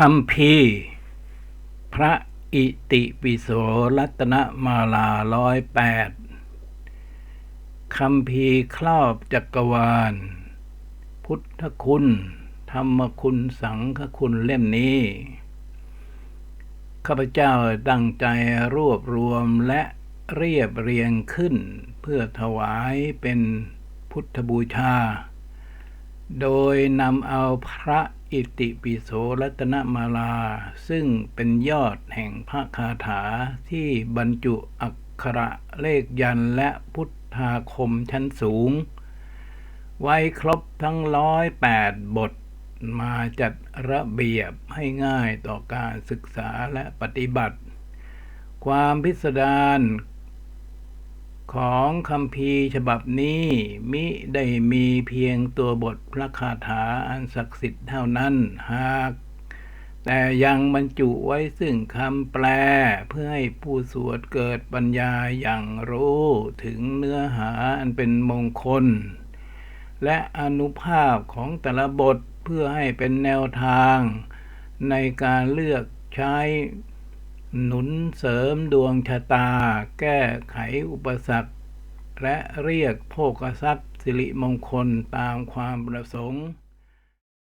คำพีพระอิติปิโสรัตนมาลาร้อยแปดคำพีครอบจักรวาล พุทธคุณ ธรรมคุณสังฆคุณเล่มนี้ ข้าพเจ้าตั้งใจรวบรวมและเรียบเรียงขึ้น เพื่อถวายเป็นพุทธบูชา โดยนำเอาพระ อิติปิโสรัตนมาลา ซึ่งเป็นยอดแห่งพระคาถาที่บรรจุอักขระเลขยันและพุทธาคมชั้นสูง ไว้ครบทั้งร้อยแปดบทมาจัดระเบียบให้ง่ายต่อการศึกษาและปฏิบัติ ความพิสดาร ของคำพีฉบับนี้มิได้มีเพียงตัวบทพระคาถาอันศักดิ์สิทธิ์เท่านั้นหาก แต่ยังบรรจุไว้ซึ่งคำแปลเพื่อให้ผู้สวดเกิดปัญญาอย่างรู้ถึงเนื้อหาอันเป็นมงคล และอนุภาพของแต่ละบทเพื่อให้เป็นแนวทาง ในการเลือกใช้ หนุนเสริมดวงชะตา แก้ไขอุปสรรค และเรียกโภคทรัพย์สิริมงคลตามความประสงค์